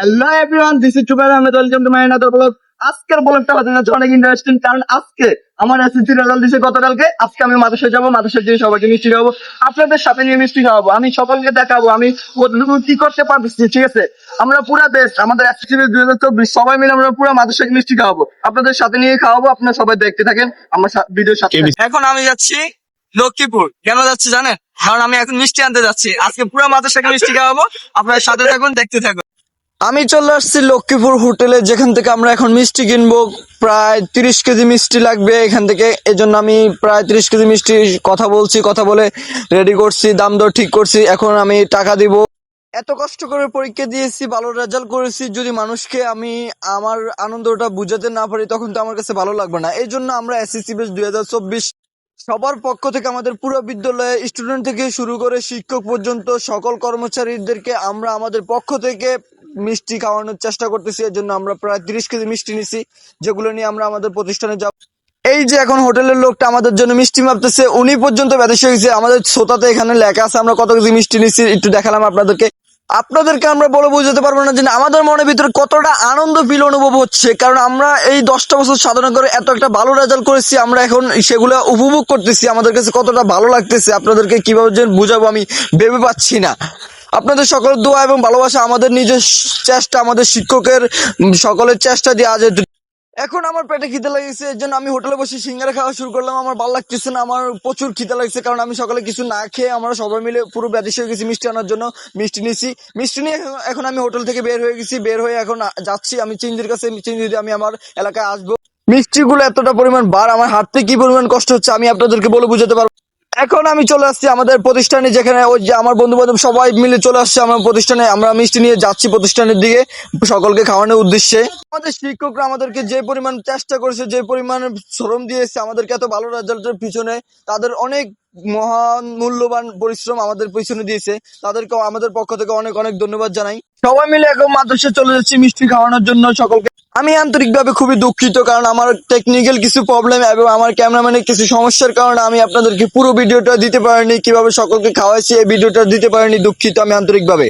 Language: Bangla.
Hello everyone this is Ahmed welcome to my another blog আজকের ব্লগটা হতে যাচ্ছে অনেক ইন্টারেস্টিং কারণ আজকে আমার এসএসসি রেজাল্ট দিছে গতকালকে। আজকে আমি যাব দিয়ে সবাইকে মিষ্টি খাওয়াবো আপনাদের সাথে নিয়ে মিষ্টি খাওয়াবো আমি সকলকে দেখাবো আমি কি করতে পারছি ঠিক আছে? আমরা পুরো বেস্ট আমাদের এসএসসি দুই হাজার চব্বিশ সবাই মিলে আমরা পুরো মাদ্রাসাকে মিষ্টি খাওয়াবো। আপনাদের সাথে নিয়ে খাওয়াবো আপনারা সবাই দেখতে থাকেন আমার ভিডিওর সাথে এখন আমি যাচ্ছি লক্ষ্মীপুর। কেন যাচ্ছি জানেন? কারণ আমি এখন মিষ্টি আনতে যাচ্ছি। আজকে পুরো মাদ্রাসাকে মিষ্টি খাওয়াবো আপনার সাথে থাকুন দেখতে থাকুন। আমি চলে আসছি লক্ষ্মীপুর হোটেলে, যেখান থেকে আমরা এখন মিষ্টি কিনবো। প্রায় তিরিশ কেজি মিষ্টি লাগবে এখান থেকে। এই জন্য আমি প্রায় তিরিশ কেজি মিষ্টি কথা বলছি, কথা বলে রেডি করছি, দাম দর ঠিক করছি। এখন আমি টাকা দিব। এত কষ্ট করে পরীক্ষা দিয়েছি, ভালো রেজাল্ট করেছি। যদি মানুষকে আমি আমার আনন্দটা বুঝাতে না পারি, তখন তো আমার কাছে ভালো লাগবে না। এই জন্য আমরা এসএসসি বেস দুই হাজার চব্বিশ সবার পক্ষ থেকে আমাদের পুরো বিদ্যালয়ে স্টুডেন্ট থেকে শুরু করে শিক্ষক পর্যন্ত সকল কর্মচারীদেরকে আমরা আমাদের পক্ষ থেকে মিষ্টি খাওয়ানোর চেষ্টা করতেছি, এর জন্য আমরা প্রায় তিরিশ কেজি মিষ্টি নিছি, যেগুলো নিয়ে আমরা আমাদের প্রতিষ্ঠানে যাব। এই যে এখন হোটেলের লোকটা আমাদের জন্য মিষ্টি মাপতেছে, উনি পর্যন্ত ব্যাদেশ হয়েছে আমাদের শ্রোতাতে এখানে লেখা আছে, আমরা কত কেজি মিষ্টি নিচ্ছি একটু দেখালাম আপনাদেরকে। আপনাদেরকে আমরা বলে বোঝাতে পারব না যে আমাদের মনের ভিতরে কতটা আনন্দ ফিল অনুভব হচ্ছে, কারণ আমরা এই দশটা বছর সাধনা করে এত একটা ভালো রেজাল্ট করেছি, আমরা এখন সেগুলো উপভোগ করতেছি। আমাদের কাছে কতটা ভালো লাগতেছে, আপনাদেরকে কীভাবে যে বুঝাবো আমি, ভেবে পাচ্ছি না। আপনাদের সকল দোয়া এবং ভালোবাসা আমাদের নিজের চেষ্টা, আমাদের শিক্ষকের সকলের চেষ্টা দিয়ে আজ এখন আমার পেটে খিদে লেগেছে, এর জন্য আমি হোটেলে বসে সিঙ্গারা খাওয়া শুরু করলাম। আমার ভালো লাগতেছে না, আমার প্রচুর খিদে লাগছে কারণ আমি সকালে কিছু না খেয়ে আমরা সবাই মিলে পুরো ব্যাধিস হয়ে গেছি মিষ্টি আনার জন্য, মিষ্টি নিয়েছি মিষ্টি নিয়ে এখন- আমি হোটেল থেকে বের হয়ে গেছি, বের হয়ে এখন যাচ্ছি। আমি চিঞ্জির কাছে চিঞ্জি দিয়ে আমি আমার এলাকায় আসব। মিষ্টিগুলো এতটা পরিমাণ বার, আমার হাঁটতে কি পরিমাণ কষ্ট হচ্ছে আমি আপনাদেরকে বলে বুঝাতে পারব এখন আমি চলে আসছি আমাদের প্রতিষ্ঠানে যেখানে ওই যে আমার বন্ধু বান্ধব সবাই মিলে চলে আসছে আমার প্রতিষ্ঠানে। আমরা মিষ্টি নিয়ে যাচ্ছি প্রতিষ্ঠানের দিকে সকলকে খাওয়ানোর উদ্দেশ্যে। আমাদের শিক্ষকরা আমাদেরকে যে পরিমাণ চেষ্টা করেছে, যে পরিমাণ শ্রম দিয়েছে, আমাদেরকে এত ভালো রেজাল্টের পিছনে তাদের অনেক মহান মূল্যবান পরিশ্রম আমাদের পিছনে দিয়েছে। তাদেরকে আমাদের পক্ষ থেকে অনেক অনেক ধন্যবাদ জানাই। সবাই মিলে এখন মাদ্রাসা চলে যাচ্ছি মিষ্টি খাওয়ানোর জন্য। সকলকে আমি আন্তরিকভাবে খুবই দুঃখিত কারণ আমার টেকনিক্যাল কিছু প্রবলেম এবং আমার ক্যামেরাম্যানের কিছু সমস্যার কারণে আমি আপনাদেরকে পুরো ভিডিওটা দিতে পারিনি, কীভাবে সকলকে খাওয়াইছি এই ভিডিওটা দিতে পারিনি, দুঃখিত আমি আন্তরিকভাবে।